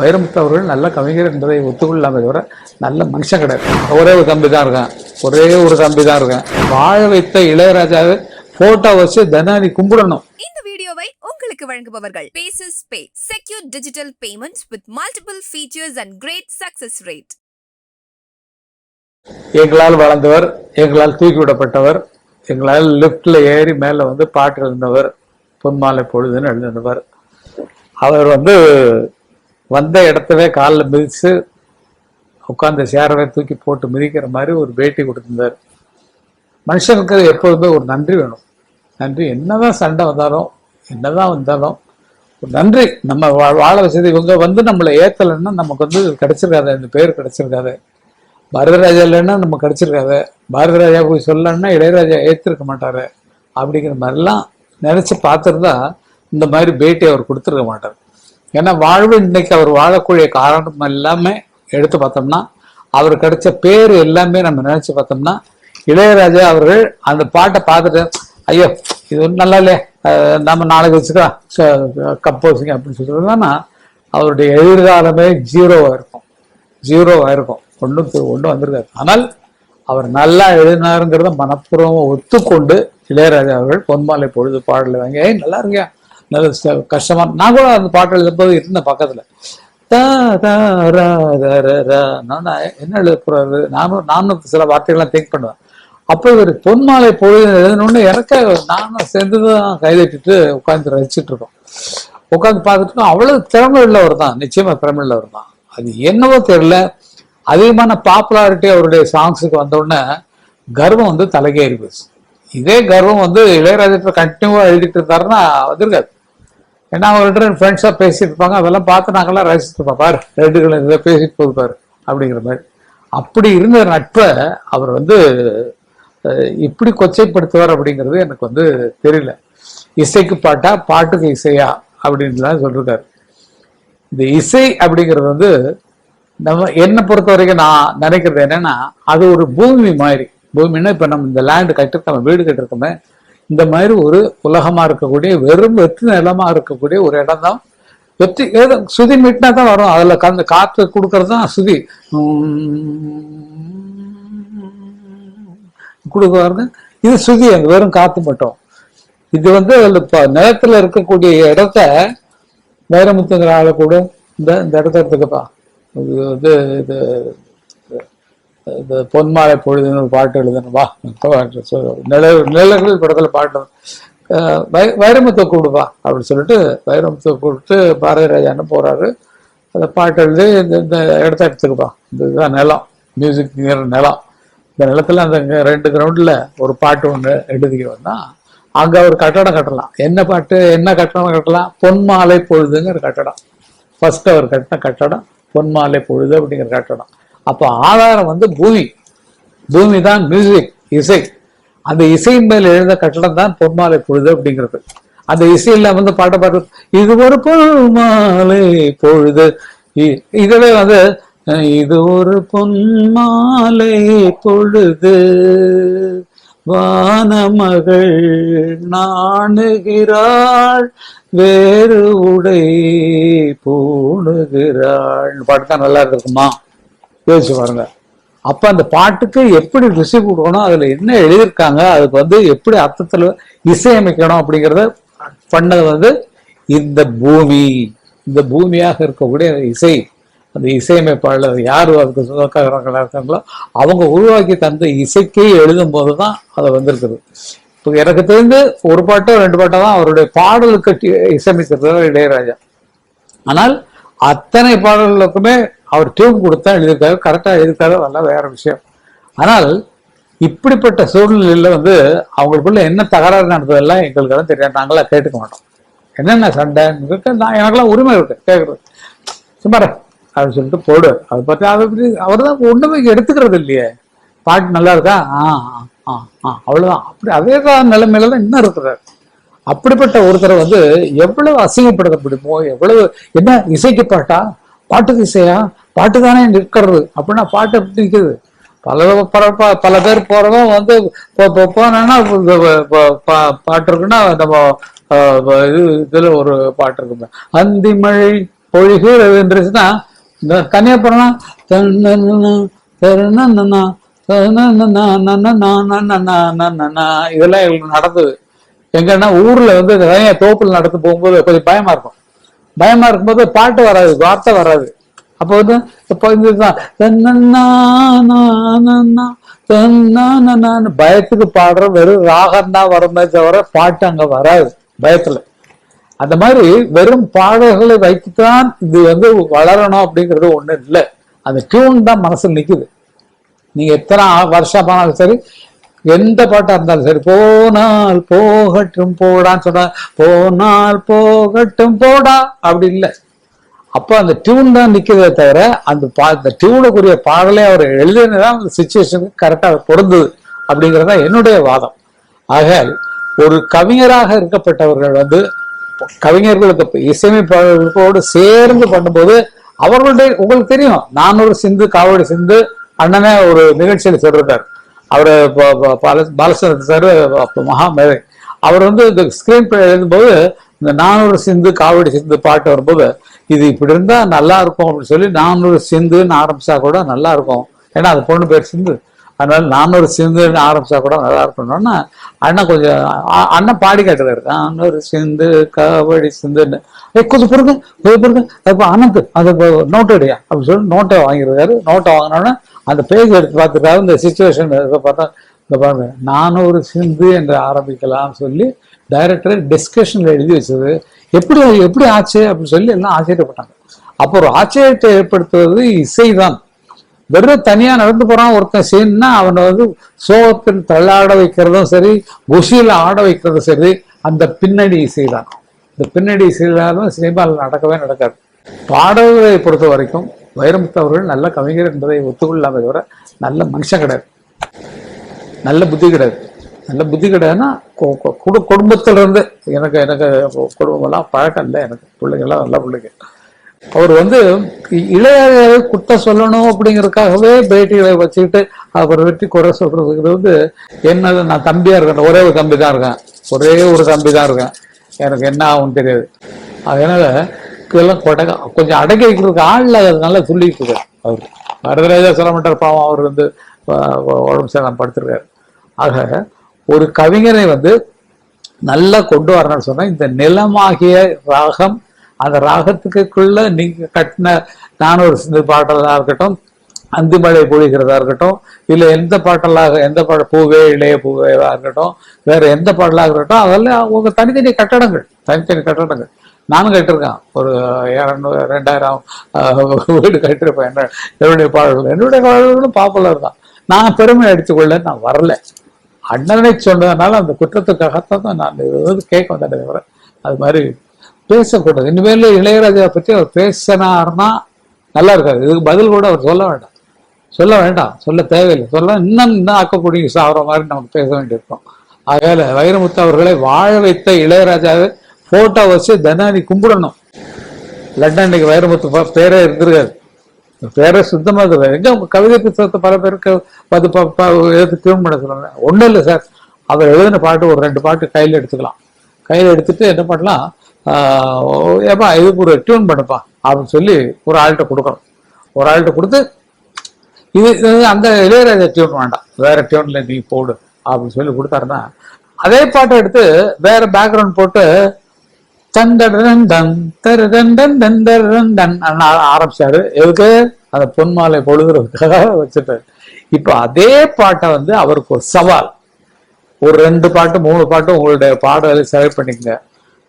வைரமுத்து அவர்கள் நல்ல கவிஞர் என்பதை ஒத்துக்கொள்ளாம தவிர நல்ல மனுஷன் கிடையாது. ஒரே ஒரு தம்பி தான் இருக்கான். ஒரே ஒரு தம்பி தான் இருக்கான். வாழ வைத்த இளையராஜாவை போட்டோ வச்சு தினம் கும்பிடணும். இந்த வீடியோவை உங்களுக்கு வழங்குபவர்கள் bases pay secure digital payments with multiple features and great success rate எங்களால் வளர்ந்தவர் எங்களால் தூக்கி விடப்பட்டவர் எங்களால் லிஃப்ட்ல ஏறி மேல வந்து பாட்டு எழுந்தவர் பொன்மாலை பொழுதுன்னு எழுதினவர். அவர் வந்து வந்த இடத்தவே காலில் மிதித்து உட்காந்து சேரவே தூக்கி போட்டு மிதிக்கிற மாதிரி ஒரு பேட்டி கொடுத்துருந்தார். மனுஷனுக்கு எப்போதுமே ஒரு நன்றி வேணும். நன்றி. என்னதான் சண்டை வந்தாலும் என்னதான் வந்தாலும் ஒரு நன்றி. நம்ம வா- வாழ வச்சது இவங்க வந்து நம்மளை ஏத்தலைன்னா நமக்கு வந்து கிடைச்சிருக்காது இந்த பேர் கிடைச்சிருக்காது. பாரதிராஜா இல்லைன்னா நம்ம கிடைச்சிருக்காது. பாரதிராஜா போய் சொல்லலன்னா இளையராஜா ஏத்திருக்க மாட்டாரு. அப்படிங்கிற மாதிரிலாம் நினைச்சு பார்த்துருந்தா இந்த மாதிரி பேட்டி அவர் கொடுத்துருக்க மாட்டார். ஏன்னா வாழ்வு இன்னைக்கு அவர் வாழக்கூடிய காரணம் எல்லாமே எடுத்து பார்த்தோம்னா அவர் கிடைச்ச பேர் எல்லாமே நம்ம நினைச்சு பார்த்தோம்னா இளையராஜா அவர்கள் அந்த பாட்டை பார்த்துட்டு ஐயோ இது ஒண்ணும் நல்லா இல்லையே நம்ம நாளைக்கு வச்சுக்கலாம் கம்போசிங் அப்படின்னு சொல்றதுனா அவருடைய எதிர்காலமே ஜீரோவா இருக்கும். ஜீரோவா இருக்கும். ஒன்றும் ஒன்றும் வந்திருக்காரு ஆனால் அவர் நல்லா எழுதினாருங்கிறத மனப்பூர்வமாக ஒத்துக்கொண்டு இளையராஜா அவர்கள் பொன்மாலை பொழுது பாடல வாங்கி நல்லா இருக்கியா? நல்ல கஷ்டமா நான் கூட அந்த பாட்டு எழுதும்போது இருந்தேன் பக்கத்துல. ரா, நான் என்ன எழுத போறாரு? நானும் நானும் சில வார்த்தைகள்லாம் திங்க் பண்ணுவேன். அப்போ இவர் பொன்மாலை பொழுது எழுதணும்னு எனக்கு நானும் சேர்ந்து தான் கைதட்டிட்டு உட்காந்து ரசிச்சுட்டு இருக்கோம். உட்காந்து பார்த்துட்டு அவ்வளவு திறமை உள்ளவர் தான். நிச்சயமா திறமை உள்ளவர் தான். அது என்னவோ தெரியல. அதிகமான பாப்புலாரிட்டி அவருடைய சாங்ஸுக்கு வந்த உடனே கர்வம் வந்து தலைகேறி போச்சு. இதே கர்வம் வந்து இளையராஜா கண்டினியூவா எழுதிட்டு இருந்தாருன்னா வந்திருக்காது ஏன்னா அவர்கிட்ட ஃப்ரெண்ட்ஸாக பேசிட்டு இருப்பாங்க. அதெல்லாம் பார்த்து நாங்கள்லாம் ரசிச்சுட்டு இருப்போம். பாரு இதில் இதை பேசிட்டு போகுது அப்படிங்கிற மாதிரி. அப்படி இருந்த நட்பை அவர் வந்து இப்படி கொச்சைப்படுத்துவார் அப்படிங்கிறது எனக்கு வந்து தெரியல. இசைக்கு பாட்டா பாட்டுக்கு இசையா அப்படின்லாம் சொல்லியிருக்காரு இந்த இசை அப்படிங்கிறது வந்து நம்ம என்னை பொறுத்த வரைக்கும் நான் நினைக்கிறது என்னன்னா அது ஒரு பூமி மாதிரி. பூமின்னா இப்போ நம்ம இந்த லேண்டு கட்டிருக்கோம் வீடு கட்டிருக்கோமே இந்த மாதிரி ஒரு உலகமா இருக்கக்கூடிய வெறும் வெற்று நிலமா இருக்கக்கூடிய ஒரு இடம் தான் வெற்றி ஏதோ சுதி மீட்டினா தான் வரும். அதுல கந்த காற்று கொடுக்கறது தான் சுதி. கொடுக்குவாருங்க இது சுதி அந்த வெறும் காத்து மட்டும். இது வந்து அதுல நிலத்துல இருக்கக்கூடிய இடத்த வைரமுத்துங்கிற ஆளை கூட இந்த இந்த இடத்த எடுத்துக்கப்பா. இது வந்து இது இந்த பொன்மாலை பொழுதுன்னு ஒரு பாட்டு எழுதணும் நிழல் நிழல்கள் படத்தில் பாட்டு. வை- வைரமுத்தை கூடுவா அப்படின்னு சொல்லிட்டு வைரமுத்தை கூப்பிட்டு பாரதிராஜான்னு போறாரு. அந்த பாட்டு எழுதி இந்த இந்த இடத்த எடுத்துக்குப்பா இந்த இதுதான் நிலம். மியூசிக் நிலம். இந்த நிலத்துல அந்த ரெண்டு கிரவுண்டில் ஒரு பாட்டு ஒன்று எழுதிக்கிறோம்னா அங்கே ஒரு கட்டடம் கட்டலாம். என்ன பாட்டு என்ன கட்டடம் கட்டலாம்? பொன்மாலை பொழுதுங்கிற கட்டடம். ஃபர்ஸ்ட் அவர் கட்டின கட்டடம் பொன்மாலை பொழுது அப்படிங்கிற கட்டடம். அப்போ ஆதாரம் வந்து பூமி. பூமி தான் மியூசிக் இசை. அந்த இசையின் மேல் எழுந்த கட்டடம் தான் பொன்மாலை பொழுது அப்படிங்கிறது. அந்த இசையில வந்து பாட்டை பாட்டு இது ஒரு பொன்மாலை பொழுது. இ- இதுவே வந்து இது ஒரு பொன்மாலை பொழுது. வானமகள் நாணுகிறாள் வேறு உடை பூணுகிறாள் பாட்டு தான் நல்லா இருக்குமா யோசிச்சு பாருங்க. அப்ப அந்த பாட்டுக்கு எப்படி ரிசீவ் கொடுக்கணும் அதுல என்ன எழுதியிருக்காங்க அதுக்கு வந்து எப்படி அர்த்தத்துல இசையமைக்கணும் அப்படிங்கறத பண்ணது வந்து இந்த பூமி. இந்த பூமியாக இருக்கக்கூடிய இசை அந்த இசையமைப்பாளர் யார் அதுக்கு சொந்தக்காரர்களாக இருக்காங்களோ அவங்க உருவாக்கி தந்த இசைக்கே எழுதும் போது தான் அது வந்திருக்குது. இப்போ எனக்கு தெரிந்து ஒரு பாட்டோ ரெண்டு பாட்டோ தான் அவருடைய பாடலுக்கு இசையமைக்கிறது இளையராஜா. ஆனால் அத்தனை பாடல்களுக்குமே அவர் டியூன் கொடுத்தா எழுதியிருக்காரு கரெக்டாக எழுதியிருக்காரு அதெல்லாம் வேற விஷயம். ஆனால் இப்படிப்பட்ட சூழ்நிலையில் வந்து அவங்களுக்குள்ள என்ன தகராறு நடந்ததெல்லாம் எங்களுக்கெல்லாம் தெரியாது. நாங்களாம் கேட்டுக்க மாட்டோம். என்னென்ன சண்டை? நான் எனக்கெல்லாம் உரிமை இருக்கு கேட்கறது சும்மா அப்படின்னு சொல்லிட்டு போடு. அதை பற்றி அதை பற்றி அவர் தான் ஒன்றுமே எடுத்துக்கிறது இல்லையே. பாட்டு நல்லா இருக்கா? ஆ ஆ, ஆ ஆ அப்படி அதே தான் நிலைமையில தான் இன்னும் இருக்கிறார். அப்படிப்பட்ட ஒருத்தரை வந்து எவ்வளவு அசிங்கப்படுத்த முடியுமோ எவ்வளவு என்ன இசைக்கு பாட்டா பாட்டுக்கு இசையா பாட்டு தானே நிற்கிறது அப்படின்னா பாட்டு எப்படி நிற்குது பல பல- பல பேர் போறவன் வந்து போ- பா- பாட்டு இருக்குன்னா நம்ம இது இதுல ஒரு பாட்டு இருக்குமே அந்தி மழை பொழிகீழ் இருந்துச்சுன்னா இந்த கன்னியாபுரம் இதெல்லாம் எங்களுக்கு நடந்தது எங்கன்னா ஊர்ல வந்து நிறைய தோப்புல நடந்து போகும்போது கொஞ்சம் பயமா இருக்கும். பயமா இருக்கும்போது பாட்டு வராது வார்த்தை வராது. அப்போ வந்து இப்போ இதுதான் பயத்துக்கு பாடுற வெறும் ராகம் தான் தவிர பாட்டு அங்க வராது பயத்துல. அந்த மாதிரி வெறும் பாடல்களை வைத்துதான் இது வந்து வளரணும் அப்படிங்கிறது ஒண்ணு இல்லை. அந்த டியூன் தான் மனசுல நிக்குது. நீங்க எத்தனை வருஷம் ஆனாலும் சரி எந்த பாட்டா இருந்தாலும் சரி போனால் போகட்டும் போடான்னு சொன்னா போனால் போகட்டும் போடா அப்படி இல்லை. அப்ப அந்த டியூன் தான் நிக்கிறதே தவிர அந்த பா அந்த டியூனுக்குரிய பாடலே அவர் எழுதினதான் அந்த சுச்சுவேஷனுக்கு கரெக்டாக பொருந்தது அப்படிங்கிறது தான் என்னுடைய வாதம். ஆக ஒரு கவிஞராக இருக்கப்பட்டவர்கள் வந்து கவிஞர்களுக்கு இசையமைப்பாளர்களோடு சேர்ந்து பண்ணும்போது அவர்களுடைய உங்களுக்கு தெரியும் நானூறு சிந்து காவடி சிந்து அண்ணனே ஒரு நிகழ்ச்சியில் சொல்றாரு அவர் பாலச்சந்திர சார் மகா மேதை. அவர் வந்து இந்த ஸ்கிரீன் பிளே எழுதும்போது இந்த நானூறு சிந்து காவடி சிந்து பாட்டு வரும்போது இது இப்படி இருந்தால் நல்லா இருக்கும் அப்படின்னு சொல்லி நானூறு சிந்துன்னு ஆரம்பிச்சா கூட நல்லா இருக்கும். ஏன்னா அது பொண்ணு பேர் சிந்து. அதனால நானூறு சிந்துன்னு ஆரம்பிச்சா கூட நல்லா இருக்கணும்னா அண்ணன் கொஞ்சம் அண்ணன் பாடி அண்ணன் ஒரு சிந்து கபடி சிந்துன்னு. ஏ கொஞ்சம் பொறுங்க கொஞ்சம் பொறுங்க. இப்போ அனந்த் அது நோட்டு அடியா அப்படின்னு சொல்லி நோட்டை வாங்கியிருக்காரு. நோட்டை வாங்கினோன்னே அந்த பேஜ் எடுத்து பார்த்துருக்காரு இந்த சுச்சுவேஷன் பார்த்தா இந்த பாருங்க நானூறு சிந்து என்று ஆரம்பிக்கலாம்னு சொல்லி டைரக்டர் டிஸ்கஷன்ல எழுதி வச்சது. எப்படி எப்படி ஆச்சு? அப்படின்னு சொல்லி எல்லாம் ஆச்சரியப்பட்டாங்க. அப்போ ஒரு ஆச்சரியத்தை ஏற்படுத்துவது இசைதான். வெறும் தனியா நடந்து போறான் ஒருத்தன் செய்யணும்னா அவனை வந்து சோகத்தில் தள்ளாட வைக்கிறதும் சரி குசியில ஆட வைக்கிறதும் சரி அந்த பின்னணி இசைதான். இந்த பின்னணி இசையிலாலும் சினிமாவில் நடக்கவே நடக்காது. பாடல்களை பொறுத்த வரைக்கும் வைரமுத்து அவர்கள் நல்ல கவிஞர் என்பதை ஒத்துக்கொள்ளாமல் தவிர நல்ல மனுஷன் கிடையாது. நல்ல புத்தி கிடையாது. நல்ல புத்தி கிடையாதுன்னா குடும்பத்திலிருந்து இருந்து எனக்கு எனக்கு குடும்பமெல்லாம் பழக்கம் இல்லை எனக்கு. பிள்ளைங்கள்லாம் நல்ல பிள்ளைங்க. அவர் வந்து இ- இளையராஜாவை குத்த சொல்லணும் அப்படிங்கிறதுக்காகவே பேட்டிகளை வச்சுக்கிட்டு அவரை வெற்றி குறை சொல்றதுங்கிறது வந்து என்னது நான் தம்பியா இருக்கேன். ஒரே ஒரு தம்பி தான் இருக்கேன். ஒரே ஒரு தம்பி தான் இருக்கேன். எனக்கு என்ன ஆகும் தெரியாது. அதனால இதெல்லாம் கொடை கொஞ்சம் அடக்கி வைக்கிறதுக்கு ஆள் இல்லாததுனால சொல்லிட்டு இருக்காரு அவர். வரதராஜா சொல்ல மாட்டார் பாவம் அவர் வந்து உடம்பு சேதம் படுத்திருக்காரு. ஆக ஒரு கவிஞரை வந்து நல்லா கொண்டு வரணும்னு சொன்னா இந்த நிலமாகிய ராகம் அந்த ராகத்துக்குள்ள நீங்க கட்டின நானூறு சிந்து பாடலாக இருக்கட்டும் அந்திமழை பொழிகிறதா இருக்கட்டும் இல்ல எந்த பாட்டலாக எந்த பாட பூவே இளைய பூவேவா இருக்கட்டும் வேற எந்த பாடலாக இருக்கட்டும் அதெல்லாம் உங்க தனித்தனி கட்டடங்கள் தனித்தனி கட்டடங்கள். நானும் கட்டிருக்கேன் ஒரு இரநூறு ரெண்டாயிரம் வீடு கட்டிருப்பேன் என்ன என்னுடைய பாடல்கள் என்னுடைய பாடல்களும் பாப்புலர் தான். நான் பெருமை அடித்துக்கொள்ள நான் வரல. அண்ணனை சொன்னதுனால அந்த குற்றத்துக்காகத்தான் நான் இது கேட்க வந்தேன் தவிர அது மாதிரி பேசக்கூடாது. இனிமேல் இளையராஜா பற்றி அவர் பேசினார்னா நல்லா இருக்காது. இதுக்கு பதில் கூட அவர் சொல்ல வேண்டாம். சொல்ல வேண்டாம். சொல்ல தேவையில்லை. சொல்ல இன்னும் இன்னும் ஆக்கக்கூடிய சாப்பிட்ற மாதிரி நமக்கு பேச வேண்டியிருக்கும். ஆகையால வைரமுத்து அவர்களை வாழ வைத்த இளையராஜாவை ஃபோட்டோ வச்சு தினானி கும்பிடணும். லண்டனுக்கு வைரமுத்து பேரே இருந்திருக்காது. பேரே சுத்தமாக இருக்காது எங்கே கவிதை புத்தகத்தை பல பேருக்கு பத்து ப- ப- எடுத்து டியூன் பண்ண இல்லை சார். அவர் எழுதின பாட்டு ஒரு ரெண்டு பாட்டு கையில் எடுத்துக்கலாம். கையில் எடுத்துட்டு என்ன பண்ணலாம்? ஏப்பா இதுக்கு ஒரு டியூன் பண்ணுப்பா. அப்படின்னு சொல்லி ஒரு ஆள்கிட்ட கொடுக்கணும். ஒரு ஆள்கிட்ட கொடுத்து இது இது அந்த இளையராஜா டியூன் வேண்டாம். வேற டியூன்ல நீ போடு. அப்படின்னு சொல்லி கொடுத்தாருன்னா அதே பாட்டை எடுத்து வேற பேக்ரவுண்ட் போட்டு தந்தடன் டன் தரடன் டன் டன் தரடன் ஆரம்பிச்சாரு. எதுக்கு? அந்த பொன்மாலை பொழுதுறதுக்காக வச்சுட்டாரு இப்போ அதே பாட்டை வந்து அவருக்கு ஒரு சவால். ஒரு ரெண்டு பாட்டு மூணு பாட்டு உங்களுடைய பாடலை செலக்ட் பண்ணிக்கங்க.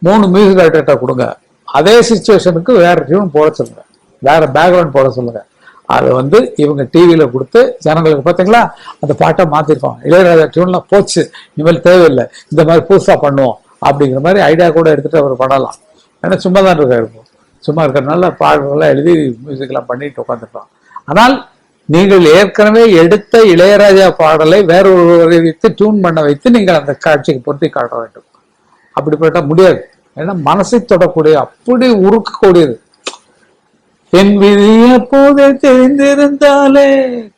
மூணு மியூசிக் டைரக்டர்கிட்ட கொடுங்க. அதே சுச்சுவேஷனுக்கு வேறு டியூன் போட சொல்லுங்கள் வேறு பேக்ரவுண்ட் போட சொல்லுங்கள் அதை வந்து இவங்க டிவியில் கொடுத்து ஜனங்களுக்கு பார்த்தீங்களா அந்த பாட்டை மாற்றிருப்பாங்க இளையராஜா டியூன்லாம் போச்சு. இனிமேல் தேவையில்லை. இந்த மாதிரி புதுசாக பண்ணுவோம். அப்படிங்கிற மாதிரி ஐடியா கூட எடுத்துகிட்டு அவர் பண்ணலாம். ஏன்னா சும்மா தான் இருக்காரு இப்போ. சும்மா இருக்கிறதுனால பாடல்கள்லாம் எழுதி மியூசிக்லாம் பண்ணிட்டு உட்காந்துருப்பான் ஆனால் நீங்கள் ஏற்கனவே எடுத்த இளையராஜா பாடலை வேற ஒருவரை வைத்து டியூன் பண்ண வைத்து நீங்கள் அந்த காட்சிக்கு பொருத்தி காட்ட வேண்டும். அப்படிப்பட்ட முடியாது. ஏன்னா மனசை தொடக்கூடிய அப்படி உருக்கக்கூடியது. என் விதிய போதே தெரிந்திருந்தாலே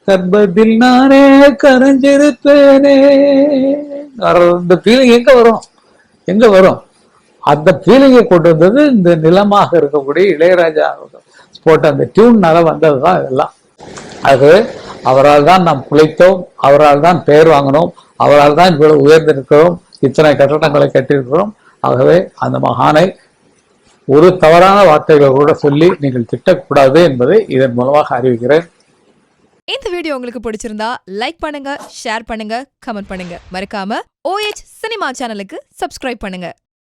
கர்ப்பத்தில் நானே கரைஞ்சிருப்பேனே. வர- இந்த ஃபீலிங் எங்க வரும்? எங்க வரும்? அந்த ஃபீலிங்கை கொண்டு வந்தது இந்த நிலமாக இருக்கக்கூடிய இளையராஜா போட்ட அந்த டியூன்னால வந்தது தான் இதெல்லாம். அது அவரால் தான் நாம் குலைத்தோம் அவரால் தான் பெயர் வாங்கினோம் அவரால் தான் இவ்வளவு உயர்ந்திருக்கிறோம் இத்தனை கட்டடங்களை கட்டியிருக்கிறோம். ஆகவே அந்த மகானை ஒரு தவறான வார்த்தைகளை கூட சொல்லி நீங்கள் திட்டக்கூடாது என்பதை இதன் மூலமாக அறிவிக்கிறேன். இந்த வீடியோ உங்களுக்கு பிடிச்சிருந்தா லைக் பண்ணுங்க ஷேர் பண்ணுங்க கமெண்ட் பண்ணுங்க. மறக்காம ஓஎச் சினிமா சேனலுக்கு சப்ஸ்கிரைப் பண்ணுங்க.